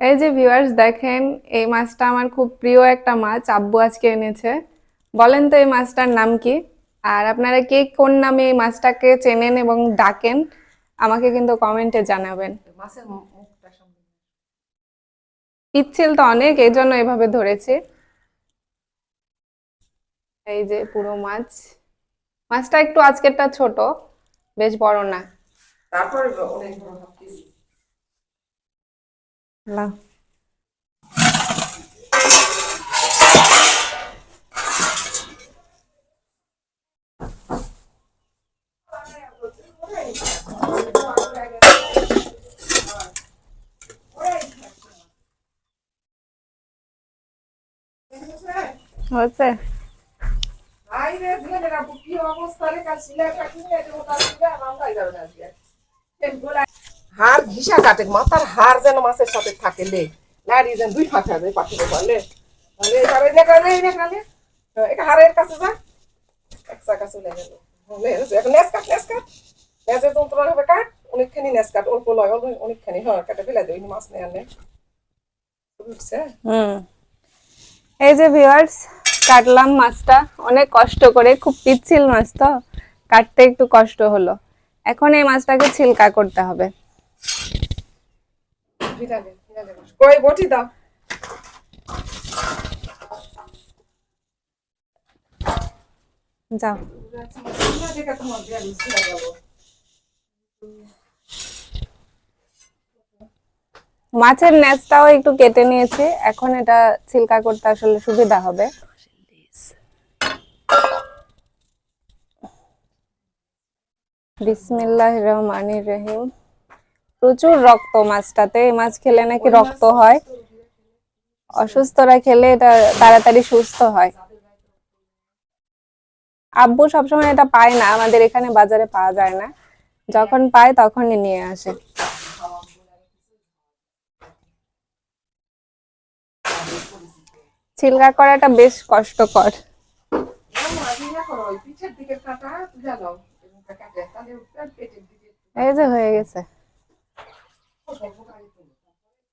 এই যে ভিউয়ার্স দেখেন এই মাছটা আমার খুব প্রিয় একটা মাছ আব্বু আজকে এনেছে। বলেন তো এই মাছটার নাম কি? আর আপনারা কে কোন নামে এই মাছটাকে চেনেন এবং ডাকেন আমাকে কিন্তু কমেন্টে জানাবেন। পিচ্ছিল তো অনেক এই জন্য এভাবে ধরেছি। এই যে পুরো মাছ। মাছটা একটু আজকেরটা ছোট বেশ বড় না। তারপরে অনেক বড় না হচ্ছে কি অবস্থা রে? কাল সিলাই কাটি নিয়ে যাব? তার মামলাই যাবে না আজকে। হাড় ঘিসা কাটে, মাথার হাড় যেন মাছের সাথে থাকে, লে। লাড়ি যেন দুই ফাঁকা যায় পাখি বলে এবারে দেখালে দেখালে এটা হাড়ের কাছে যা। একসা কাছে লেগে গেল। যন্ত্রণা হবে কাট, অনেকখানি অনেকখানি, হয় মাছ এই যে ভিউয়ার্স কাটলাম মাছটা, অনেক কষ্ট করে, খুব পিচ্ছিল মাছ তো, কাটতে একটু কষ্ট হলো। এখন এই মাছটাকে ছিলকা করতে হবে। কই বটি দাও। যাও। মাছের নেজটাও একটু কেটে নিয়েছি। এখন এটা ছিলকা করতে আসলে সুবিধা হবে। বিসমিল্লাহ রহমানির রহিম। প্রচুর রক্ত মাছটাতে এই মাছ খেলে নাকি রক্ত হয়। অসুস্থরা খেলে এটা তাড়াতাড়ি সুস্থ হয়। আব্বু সবসময় এটা পায় না, আমাদের এখানে বাজারে পাওয়া যায় না। যখন পায় তখনই নিয়ে আসে। ছিলকা করাটা বেশ কষ্টকর। এই যে হয়ে গেছে।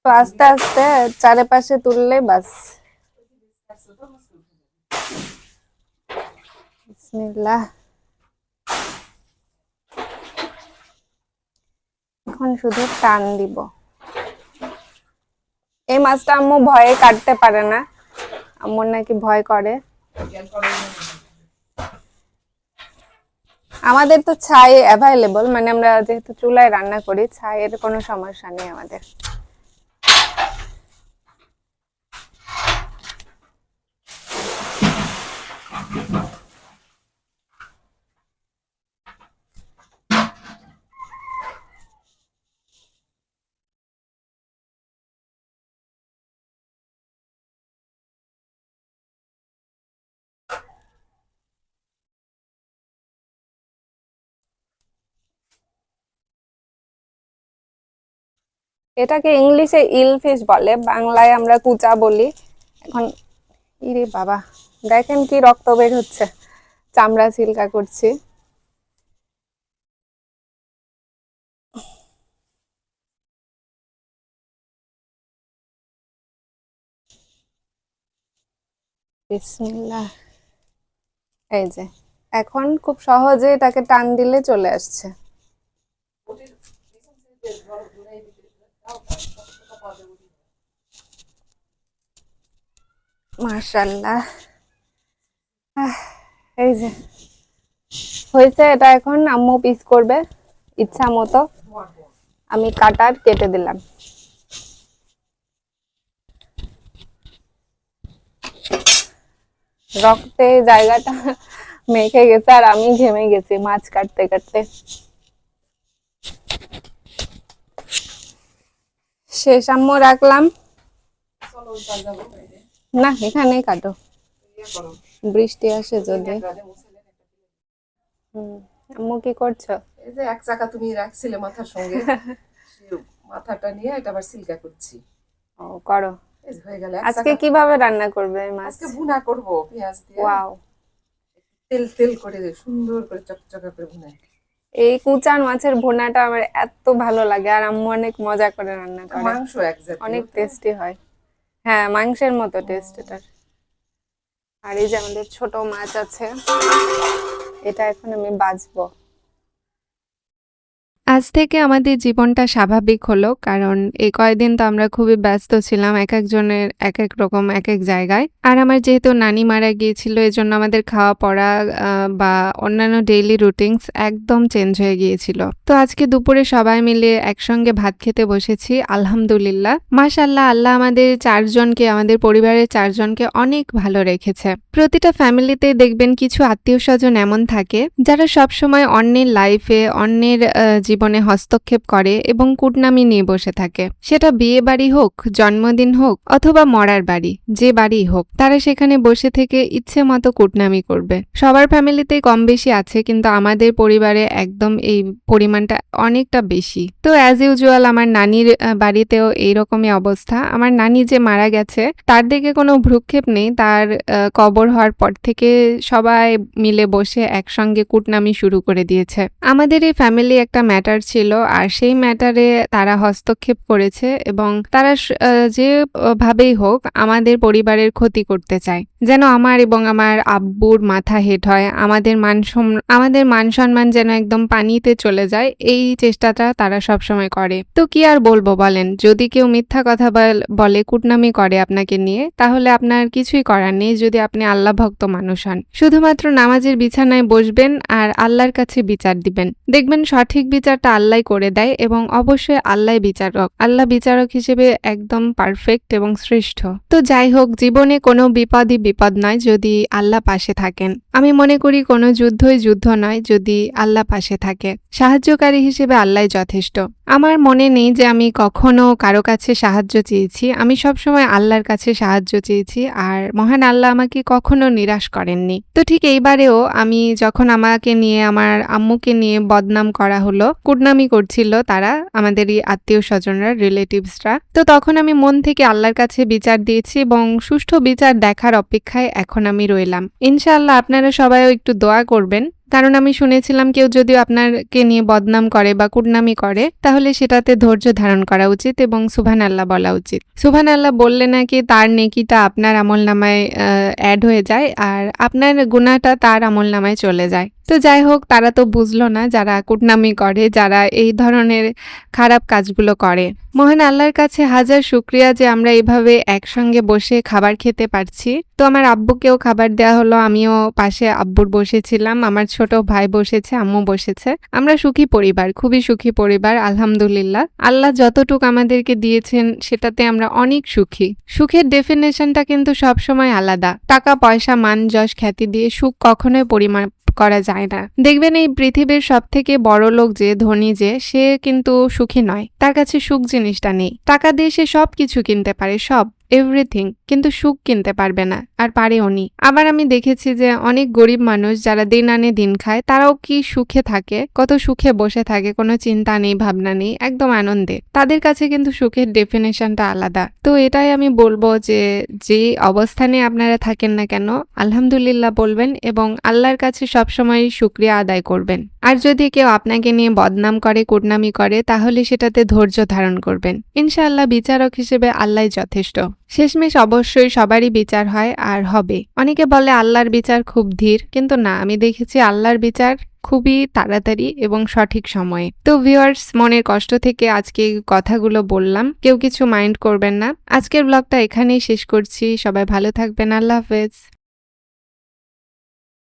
তো আস্তে আস্তে চারিপাশে তুললে বাস। বিসমিল্লাহ। এখন শুধু টান দিব। এই মাছটা আম্মু ভয়ে কাটতে পারে না। আম্মুর নাকি ভয় করে। আমাদের তো ছাই অ্যাভাইলেবল মানে আমরা যেহেতু চুলায় রান্না করি, ছাইয়ের কোনো সমস্যা নেই আমাদের। এটাকে ইংলিশে ইল ফিশ বলে, বাংলায় আমরা কুচা বলি। এখন, ইরে বাবা, দেখেন কি রক্ত বের হচ্ছে। চামড়া ছিলকা করছি। এই যে, এখন খুব সহজে এটাকে টান দিলে চলে আসছে। মার্শাল্লাহ এই যে। হয়েছে এটা এখন, আম্মু পিস করবে, ইচ্ছা মতো। আমি কাটার কেটে দিলাম। রক্তে জায়গাটা মেখে গেছে আর আমি ঘেমে গেছি মাছ কাটতে কাটতে। শেষ, আম্মু রাখলাম। না এখানেই কাটো। বৃষ্টি আসে যদি। আম্মু কি করছ? এই যে এক চাকা তুমি রাখছিলে মাথার সঙ্গে মাথাটা নিয়ে এটা আবার সিলকা করছি। ও করো। এই হয়ে গেল আজকে কীভাবে রান্না করবে মাছ? আজকে ভুনা করব পেঁয়াজ দিয়ে। ওয়াও। তেল তেল করে সুন্দর করে চকচকা করে ভুনা। এই কুচার মাছের ভুনাটা আমার এত ভালো লাগে আর আম্মু অনেক মজা করে রান্না করে। মাংস এক। অনেক টেস্টি হয়। হ্যাঁ মাংসের মতো টেস্ট এটার। আর এই যে আমাদের ছোট মাছ আছে, এটা এখন আমি বাজবো। আজ থেকে আমাদের জীবনটা স্বাভাবিক হলো কারণ এই কয়েকদিন তো আমরা খুবই ব্যস্ত ছিলাম এক একজনের এক এক রকম এক এক জায়গায়। আর আমার যেহেতু নানি মারা গিয়েছিল এই জন্য আমাদের খাওয়া পড়া বা অন্যান্য ডেইলি রুটিনস একদম চেঞ্জ হয়ে গিয়েছিল। তো আজকে দুপুরে সবাই মিলে একসঙ্গে ভাত খেতে বসেছি আলহামদুলিল্লাহ। মাশাল্লাহ আল্লাহ আমাদের চারজনকে আমাদের পরিবারের চারজনকে অনেক ভালো রেখেছে। প্রতিটা ফ্যামিলিতে দেখবেন কিছু আত্মীয় স্বজন এমন থাকে যারা সবসময় অন্যের লাইফে অন্যের আহ, জীবনে হস্তক্ষেপ করে এবং কুটনামি নিয়ে বসে থাকে। সেটা বিয়ে বাড়ি হোক, জন্মদিন হোক অথবা মরার বাড়ি, যে বাড়ি হোক, তারা সেখানে বসে থেকে ইচ্ছে মতো কুটনামি করবে। সবার ফ্যামিলিতেই কম বেশি আছে, কিন্তু আমাদের পরিবারে একদম এই পরিমাণটা অনেকটা বেশি। তো অ্যাজ ইউজুয়াল আমার নানির বাড়িতেও এইরকমই অবস্থা। আমার নানি যে মারা গেছে, তার দিকে কোনো ভ্রুক্ষেপ নেই। তার কবর হওয়ার পর থেকে সবাই মিলে বসে একসঙ্গে কুটনামি শুরু করে দিয়েছে। আমাদের এই ফ্যামিলি একটা ম্যাটার ছিল আর সেই ম্যাটারে তারা হস্তক্ষেপ করেছে এবং তারা যে ভাবেই হোক আমাদের পরিবারের ক্ষতি করতে চায়। যেন আমার এবং আমার আব্বুর মাথা হেট হয়, আমাদের মানসম আমাদের মান সম্মান যেন একদম পানিতে চলে যায়, এই চেষ্টাটা তারা সবসময় করে। তো কি আর বলব বলেন, যদি কেউ মিথ্যা কথা বল- কুটনামি করে আপনাকে নিয়ে, তাহলে আপনার কিছুই করার নেই যদি আপনি আল্লাহ ভক্ত মানুষ হন। শুধুমাত্র নামাজের বিছানায় বসবেন আর আল্লাহর কাছে বিচার দিবেন। দেখবেন সঠিক বিচারটা আল্লাহ করে দেয় এবং অবশ্যই আল্লাহ বিচারক। আল্লাহ বিচারক হিসেবে একদম পারফেক্ট এবং শ্রেষ্ঠ। তো যাই হোক, জীবনে কোনো বিপদই বিপদ নয় যদি আল্লাহ পাশে থাকেন। আমি মনে করি কোনো যুদ্ধই যুদ্ধ নয় যদি আল্লাহ পাশে থাকে। সাহায্যকারী হিসেবে আল্লাহ যথেষ্ট। আমার মনে নেই যে আমি কখনো কারও কাছে সাহায্য চেয়েছি। আমি সবসময় আল্লাহর কাছে সাহায্য চেয়েছি আর মহান আল্লাহ আমাকে কখনো নিরাশ করেননি। তো ঠিক এইবারেও আমি যখন আমাকে নিয়ে, আমার আম্মুকে নিয়ে বদনাম করা হলো কুটনামি করছিল তারা আমাদের এই আত্মীয় স্বজনরা রিলেটিভসরা তো তখন আমি মন থেকে আল্লাহর কাছে বিচার দিয়েছি এবং সুষ্ঠু বিচার দেখার অপেক্ষায় এখন আমি রইলাম। ইনশাআল্লাহ আপনারা সবাইও একটু দোয়া করবেন। কারণ আমি শুনেছিলাম কেউ যদি আপনাকে নিয়ে বদনাম করে বা কুটনামি করে, তাহলে সেটাতে ধৈর্য ধারণ করা উচিত এবং সুভান আল্লাহ বলা উচিত। সুভান আল্লাহ বললে নাকি তার নেকিটা আপনার আমল নামায় অ্যাড হয়ে যায় আর আপনার গুণাটা তার আমল নামায় চলে যায়। তো যাই হোক, তারা তো বুঝলো না যারা কুটনামি করে, যারা এই ধরনের খারাপ কাজগুলো করে। মহান আল্লাহর কাছে হাজার শুক্রিয়া যে আমরা এইভাবে একসঙ্গে বসে খাবার খেতে পারছি। তো আমার আব্বুকেও খাবার দেওয়া হলো, আমিও পাশে আব্বুর বসেছিলাম, আমার ছোট ভাই বসেছে, আম্মু বসেছে। আমরা সুখী পরিবার, খুবই সুখী পরিবার, আলহামদুলিল্লাহ। আল্লাহ যতটুক আমাদেরকে দিয়েছেন, সেটাতে আমরা অনেক সুখী। সুখের ডেফিনেশনটা কিন্তু সবসময় আলাদা। টাকা, পয়সা, মান, যশ, খ্যাতি দিয়ে সুখ কখনোই পরিমাপ করা যায় না। দেখবেন এই পৃথিবীর সব থেকে বড় লোক যে, ধনী যে, সে কিন্তু সুখী নয়। তার কাছে সুখ জিনিসটা নেই। টাকা দিয়ে সে সব কিছু কিনতে পারে, সব। এভরিথিং, কিন্তু সুখ কিনতে পারবে না, আর পারেও নি। আবার আমি দেখেছি যে অনেক গরিব মানুষ যারা দিন আনে দিন খায়, তারাও কি সুখে থাকে, কত সুখে বসে থাকে, কোনো চিন্তা নেই, ভাবনা নেই, একদম আনন্দে। তাদের কাছে কিন্তু সুখের ডেফিনেশনটা আলাদা। তো এটাই আমি বলব যে যে অবস্থানে আপনারা থাকেন না কেন, আলহামদুলিল্লাহ বলবেন এবং আল্লাহর কাছে সবসময় শুক্রিয়া আদায় করবেন। আর যদি কেউ আপনাকে নিয়ে বদনাম করে, কুটনামি করে, তাহলে সেটাতে ধৈর্য ধারণ করবেন। ইনশাআল্লাহ বিচারক হিসেবে আল্লাহ যথেষ্ট। শেষমেশ অবশ্যই সবারই বিচার হয় আর হবে। অনেকে বলে আল্লাহর বিচার খুব ধীর, কিন্তু না, আমি দেখেছি আল্লাহর বিচার খুবই তাড়াতাড়ি এবং সঠিক সময়ে। তো ভিউয়ার্স মনের কষ্ট থেকে আজকে কথাগুলো বললাম, কেউ কিছু মাইন্ড করবেন না। আজকের ব্লগটা এখানেই শেষ করছি। সবাই ভালো থাকবেন। আল্লাহ হাফেজ।